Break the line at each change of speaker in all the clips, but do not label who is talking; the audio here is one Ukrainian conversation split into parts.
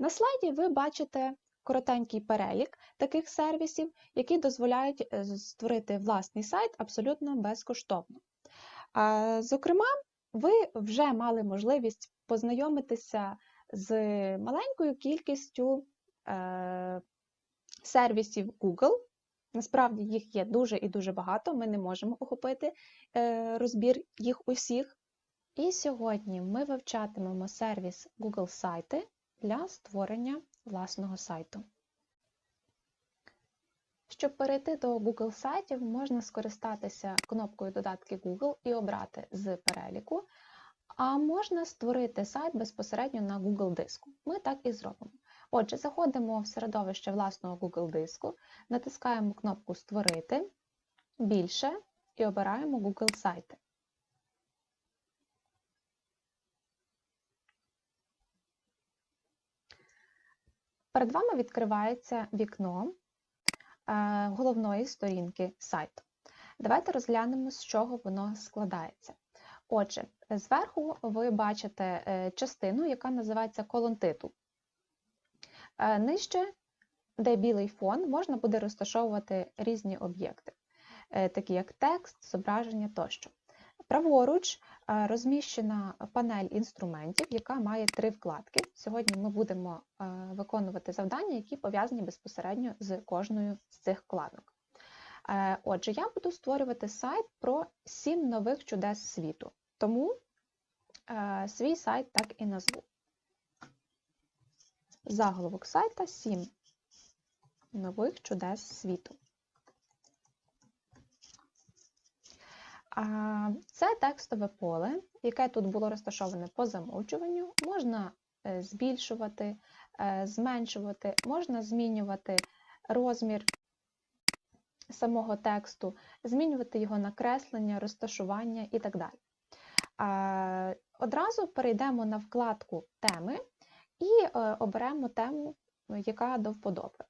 На слайді ви бачите коротенький перелік таких сервісів, які дозволяють е, створити власний сайт абсолютно безкоштовно. Зокрема, ви вже мали можливість познайомитися з маленькою кількістю е, сервісів Google. Насправді їх є дуже і дуже багато, ми не можемо охопити е, розбір їх усіх. І сьогодні ми вивчатимемо сервіс Google сайти для створення власного сайту. Щоб перейти до Google сайтів, можна скористатися кнопкою додатки Google і обрати з переліку, а можна створити сайт безпосередньо на Google диску. Ми так і зробимо. Отже, заходимо в середовище власного Google диску, натискаємо кнопку Створити, більше і обираємо Google сайти. Перед вами відкривається вікно е, головної сторінки сайту. Давайте розглянемо, з чого воно складається. Отже, зверху ви бачите е, частину, яка називається колон титул. Е, нижче, де білий фон, можна буде розташовувати різні об'єкти, такі як текст, зображення тощо. Праворуч розміщена панель інструментів, яка має три вкладки. Сьогодні ми будемо виконувати завдання, які пов'язані безпосередньо з кожною з цих вкладок. Е, отже, я буду створювати сайт про сім нових чудес світу, тому е, свій сайт так і назву. Заголовок сайта 7 нових чудес світу. Це текстове поле, яке тут було розташоване по замовчуванню, можна е, збільшувати, е, зменшувати, можна змінювати розмір самого тексту, змінювати його накреслення, розташування і так далі. Одразу перейдемо на вкладку теми і е, оберемо тему, яка до вподоби.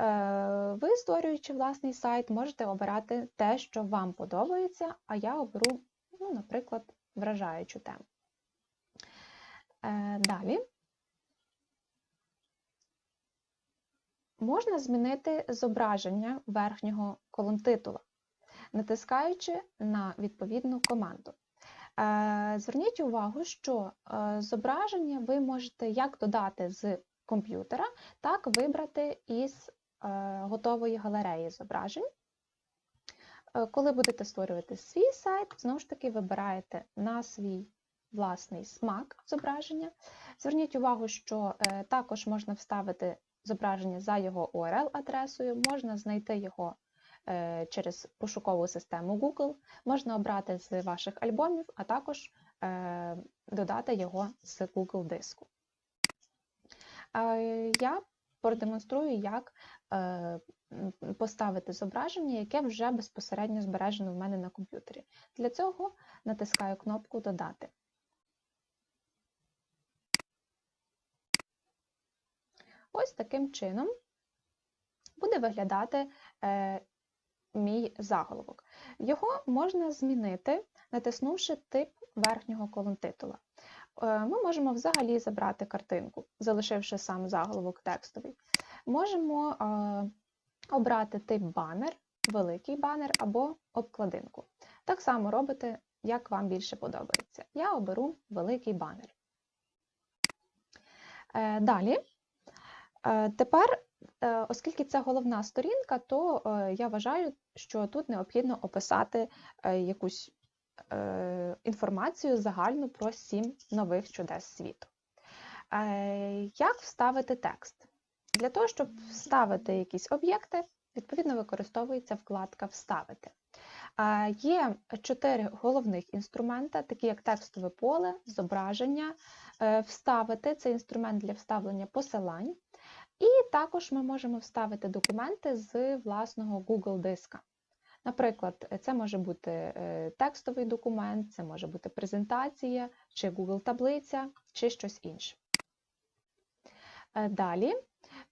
Е, ви, створюючи власний сайт, можете обирати те, що вам подобається, а я оберу, ну, наприклад, вражаючу тему. Е, далі можна змінити зображення верхнього колонтитула, натискаючи на відповідну команду. Е, зверніть увагу, що зображення ви можете як додати з комп'ютера, так вибрати із готової галереї зображень. Е, коли будете створювати свій сайт, знову ж таки вибираєте на свій власний смак зображення. Зверніть увагу, що е, також можна вставити зображення за його URL-адресою, можна знайти його через пошукову систему Google, можна обрати з ваших альбомів, а також додати його з Google диску. Я продемонструю, як е, поставити зображення, яке вже безпосередньо збережено в мене на комп'ютері. Для цього натискаю кнопку Додати. Ось таким чином буде виглядати е, мій заголовок. Його можна змінити, натиснувши тип верхнього колонтитула. Е, ми можемо взагалі забрати картинку, залишивши сам заголовок текстовий. Можемо е, обрати тип банер, великий банер або обкладинку. Так само робите, як вам більше подобається. Я оберу великий банер. Е, далі, тепер, оскільки це головна сторінка, то я вважаю, що тут необхідно описати якусь Е, інформацію загальну про сім нових чудес світу. Е, як вставити текст? Для того, щоб вставити якісь об'єкти, відповідно використовується вкладка Вставити. Е, є чотири головних інструмента, такі як текстове поле, зображення, вставити це інструмент для вставлення посилань. І також ми можемо вставити документи з власного Google диска. Наприклад, це може бути е, текстовий документ, це може бути презентація, чи Google таблиця, чи щось інше. Е, далі е,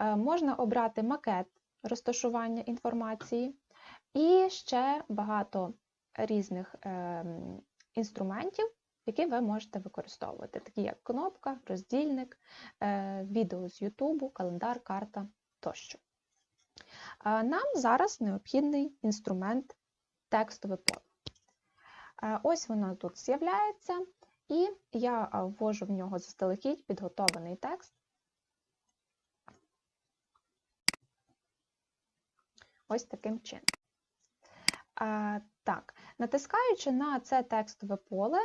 можна обрати макет розташування інформації і ще багато різних інструментів, які ви можете використовувати, такі як кнопка, роздільник, е, відео з YouTube, календар, карта тощо. Е, Нам зараз необхідний інструмент текстове поле. Е, Ось воно тут з'являється, і я е, ввожу в нього заздалегідь підготовлений текст. Ось таким чином. Так, натискаючи на це текстове поле,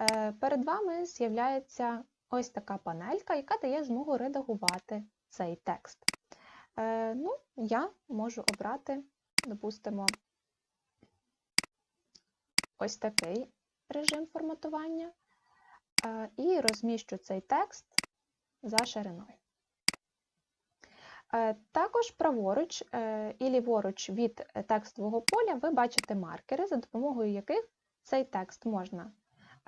е, перед вами з'являється ось така панелька, яка дає змогу редагувати цей текст. Е, Ну, я можу обрати, допустимо, ось такий режим форматування е, і розміщу цей текст за шириною. Е, Також праворуч е, і ліворуч від текстового поля ви бачите маркери, за допомогою яких цей текст можна,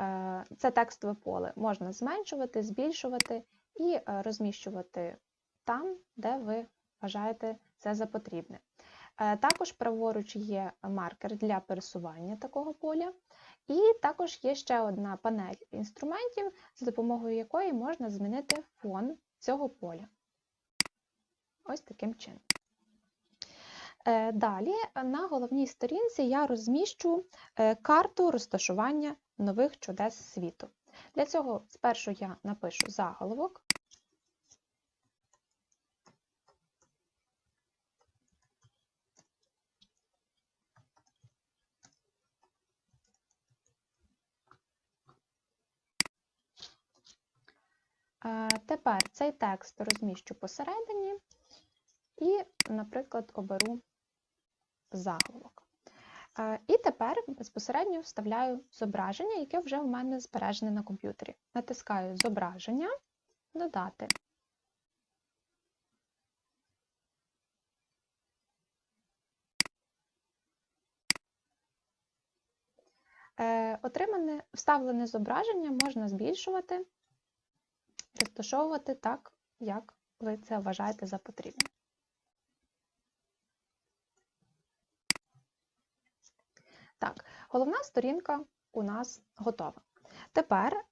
е, це текстове поле можна зменшувати, збільшувати і е, розміщувати там, де ви вважаєте це за потрібне. Е, Також праворуч є маркер для пересування такого поля, і також є ще одна панель інструментів, за допомогою якої можна змінити фон цього поля. Ось таким чином. Е, Далі на головній сторінці я розміщу е, карту розташування нових чудес світу. Для цього спершу я напишу заголовок. Е, Тепер цей текст розміщу посередині і, наприклад, оберу заголовок. Е, І тепер безпосередньо вставляю зображення, яке вже в мене збережене на комп'ютері. Натискаю Зображення, додати. Е, Отримане вставлене зображення можна збільшувати, розташовувати так, як ви це вважаєте за потрібне. Так, головна сторінка у нас готова. Тепер е,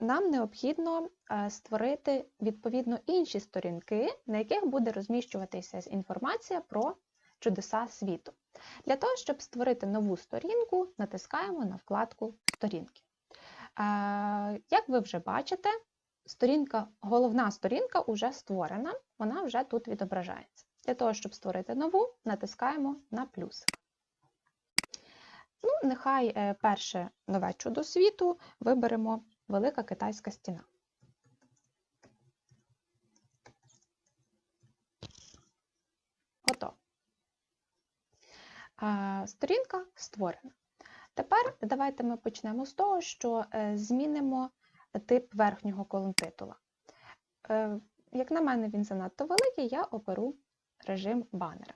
нам необхідно е, створити відповідно інші сторінки, на яких буде розміщуватися інформація про чудеса світу. Для того, щоб створити нову сторінку, натискаємо на вкладку Сторінки. Е, як ви вже бачите, сторінка, головна сторінка вже створена, вона вже тут відображається. Для того, щоб створити нову, натискаємо на плюсик. Ну, нехай е, перше нове чудо світу виберемо Велика Китайська стіна. Готово. Сторінка створена. Тепер давайте ми почнемо з того, що е, змінимо тип верхнього колонтитула. Е, Як на мене, він занадто великий, я оберу режим банера.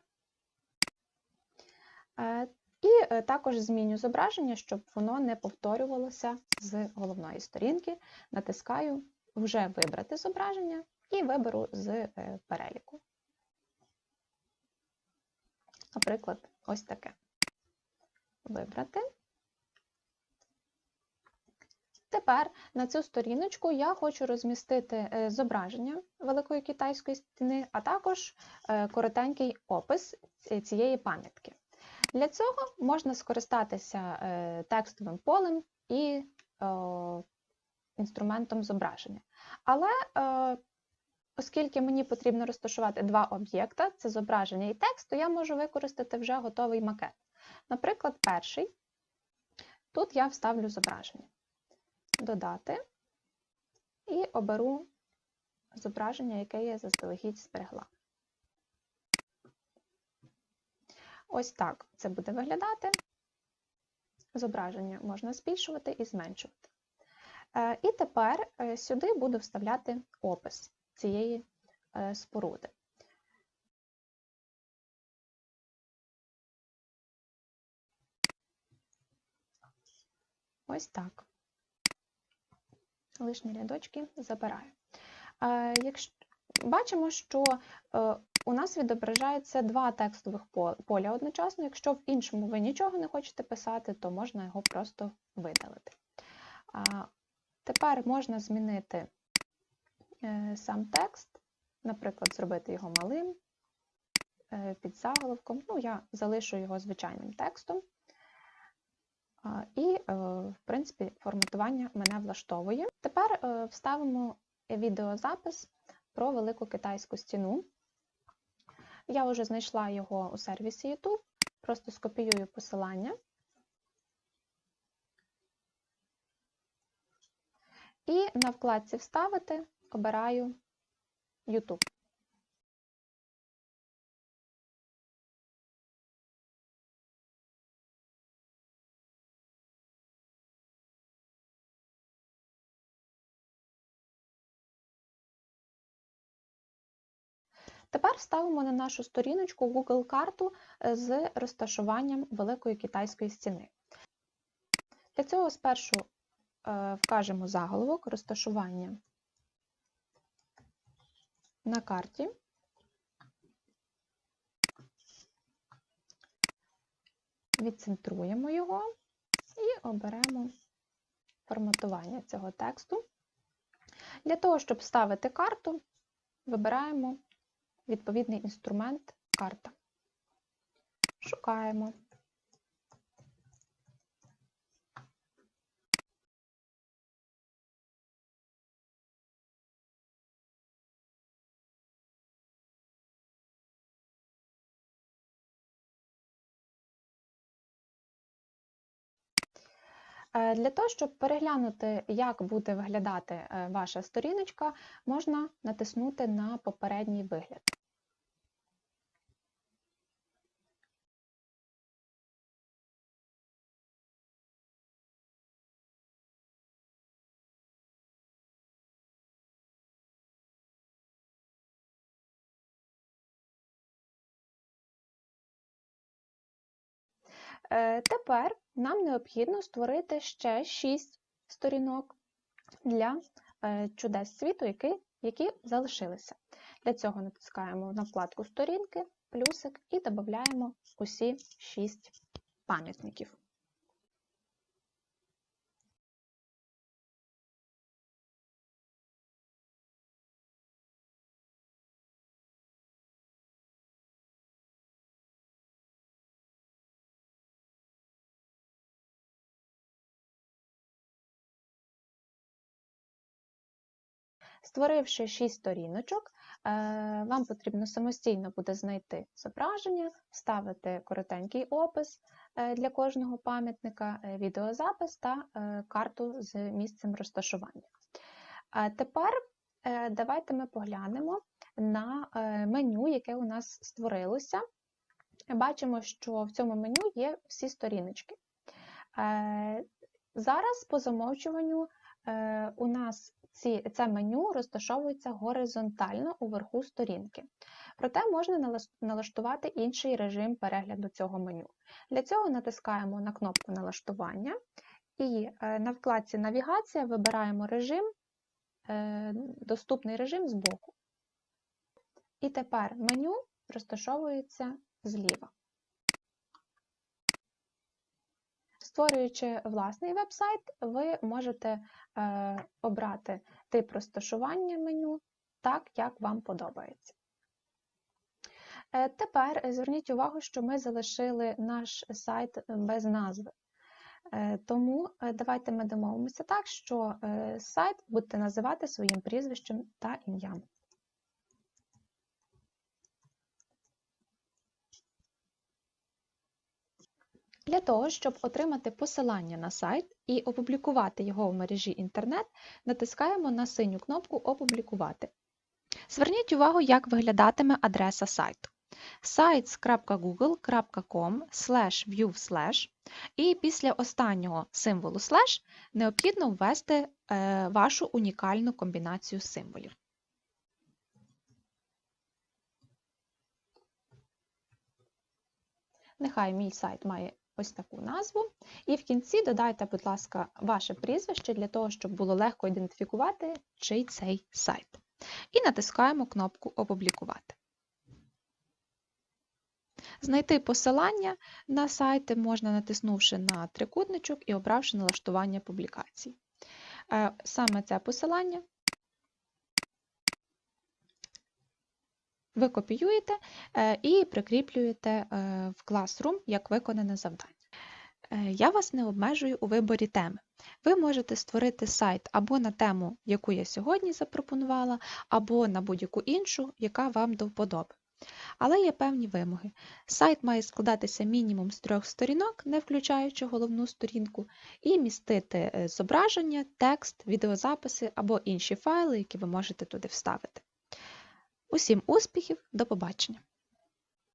І е, також зміню зображення, щоб воно не повторювалося з головної сторінки. Натискаю Вже вибрати зображення і виберу з е, переліку. Наприклад, ось таке. Вибрати. Тепер на цю сторіночку я хочу розмістити е, зображення Великої Китайської стіни, а також коротенький опис цієї пам'ятки. Для цього можна скористатися е, текстовим полем і е, інструментом зображення. Але е, оскільки мені потрібно розташувати два об'єкта, це зображення і текст, то я можу використати вже готовий макет. Наприклад, перший. Тут я вставлю зображення. Додати і оберу зображення, яке я заздалегідь зберегла. Ось так це буде виглядати. Зображення можна збільшувати і зменшувати. Е, І тепер е, сюди буду вставляти опис цієї е, споруди. Ось так. Лишні рядочки забираю. Бачимо, що у нас відображається два текстових поля одночасно. Якщо в іншому ви нічого не хочете писати, то можна його просто видалити. Тепер можна змінити е, сам текст, наприклад, зробити його малим е, під заголовком. Ну, я залишу його звичайним текстом. І, е, в принципі, форматування мене влаштовує. Тепер вставимо відеозапис про велику китайську стіну. Я вже знайшла його у сервісі YouTube, просто скопіюю посилання. І на вкладці Вставити обираю YouTube. Тепер ставимо на нашу сторіночку Google карту е, з розташуванням Великої китайської стіни. Для цього спершу е, вкажемо заголовок розташування на карті. Відцентруємо його і оберемо форматування цього тексту. Для того, щоб вставити карту, вибираємо відповідний інструмент карта. Шукаємо. Для того, щоб переглянути, як буде виглядати е, ваша сторіночка, можна натиснути на попередній вигляд. Тепер нам необхідно створити ще 6 сторінок для е, чудес світу, які, які залишилися. Для цього натискаємо на вкладку Сторінки, плюсик і додаємо усі 6 пам'ятників. Створивши 6 сторіночок, е, вам потрібно самостійно буде знайти зображення, вставити коротенький опис е, для кожного пам'ятника, е, відеозапис та карту з місцем розташування. Тепер давайте ми поглянемо на меню, яке у нас створилося. Бачимо, що в цьому меню є всі сторіночки. Зараз по замовчуванню у нас ці, це меню розташовується горизонтально уверху сторінки. Проте можна налаштувати інший режим перегляду цього меню. Для цього натискаємо на кнопку налаштування і е, на вкладці Навігація вибираємо режим, е, доступний режим збоку. І тепер меню розташовується зліва. Створюючи власний веб-сайт, ви можете е, обрати тип розташування меню так, як вам подобається. Е, тепер зверніть увагу, що ми залишили наш сайт без назви. Е, тому давайте ми домовимося так, що сайт будете називати своїм прізвищем та ім'ям. Для того, щоб отримати посилання на сайт і опублікувати його в мережі інтернет, натискаємо на синю кнопку Опублікувати. Зверніть увагу, як виглядатиме адреса сайту. sites.google.com view і після останнього символу slash необхідно ввести е, вашу унікальну комбінацію символів. Нехай мій сайт має ось таку назву. І в кінці додайте, будь ласка, ваше прізвище для того, щоб було легко ідентифікувати, чий цей сайт. І натискаємо кнопку Опублікувати. Знайти посилання на сайти можна натиснувши на трикутничок і обравши налаштування публікацій. Е, Саме це посилання ви копіюєте е, і прикріплюєте е, в Classroom як виконане завдання. Е, Я вас не обмежую у виборі теми. Ви можете створити сайт або на тему, яку я сьогодні запропонувала, або на будь-яку іншу, яка вам до вподоби. Але є певні вимоги. Сайт має складатися мінімум з трьох сторінок, не включаючи головну сторінку, і містити зображення, текст, відеозаписи або інші файли, які ви можете туди вставити. Усім успіхів, до побачення!